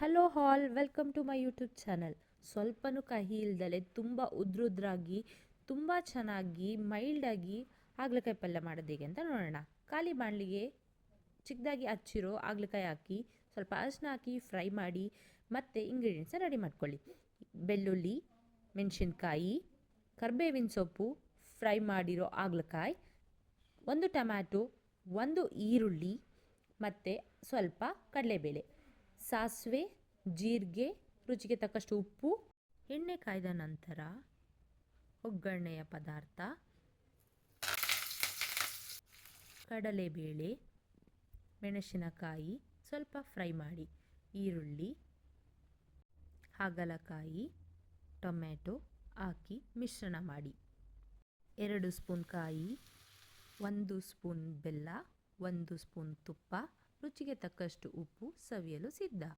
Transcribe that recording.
Hello all welcome to my YouTube channel ಸ್ವಲ್ಪನೂ ಕಹಿ ಇಲ್ದಲೆ ತುಂಬ ಉದ್ರುದ್ರಾಗಿ, ತುಂಬ ಚೆನ್ನಾಗಿ ಮೈಲ್ಡಾಗಿ ಹಾಗಲಕಾಯಿ ಪಲ್ಯ ಮಾಡೋದು ಹೇಗೆ ಅಂತ ನೋಡೋಣ. ಖಾಲಿ ಬಾಣಲಿಗೆ ಚಿಕ್ಕದಾಗಿ ಹಚ್ಚಿರೋ ಹಾಗಲಕಾಯಿ ಹಾಕಿ, ಸ್ವಲ್ಪ ಅರಿಶಿನ ಹಾಕಿ ಫ್ರೈ ಮಾಡಿ, ಮತ್ತು ಇಂಗ್ರೀಡಿಯೆಂಟ್ಸ್ನ ರೆಡಿ ಮಾಡ್ಕೊಳ್ಳಿ. ಬೆಳ್ಳುಳ್ಳಿ, ಮೆಣಸಿನ್ಕಾಯಿ, ಕರ್ಬೇವಿನ ಸೊಪ್ಪು ಫ್ರೈ ಮಾಡಿರೋ ಹಾಗಲಕಾಯಿ ಒಂದು ಟೊಮ್ಯಾಟೊ, ಒಂದು ಈರುಳ್ಳಿ, ಮತ್ತು ಸ್ವಲ್ಪ ಕಡಲೆಬೇಳೆ. ಸಾಸಿವೆ, ಜೀರಿಗೆ, ರುಚಿಗೆ ತಕ್ಕಷ್ಟು ಉಪ್ಪು, ಎಣ್ಣೆ ಕಾಯ್ದ ನಂತರ ಒಗ್ಗರಣೆಯ ಪದಾರ್ಥ, ಕಡಲೆಬೇಳೆ, ಮೆಣಸಿನಕಾಯಿ ಸ್ವಲ್ಪ ಫ್ರೈ ಮಾಡಿ, ಈರುಳ್ಳಿ, ಹಾಗಲಕಾಯಿ, ಟೊಮ್ಯಾಟೊ ಹಾಕಿ ಮಿಶ್ರಣ ಮಾಡಿ. ಎರಡು ಸ್ಪೂನ್ ಕಾಯಿ, ಒಂದು ಸ್ಪೂನ್ ಬೆಲ್ಲ, ಒಂದು ಸ್ಪೂನ್ ತುಪ್ಪ ರುಚಿಗೆ ತಕ್ಕಷ್ಟು ಉಪ್ಪು ಸವಿಯಲು ಸಿದ್ಧ.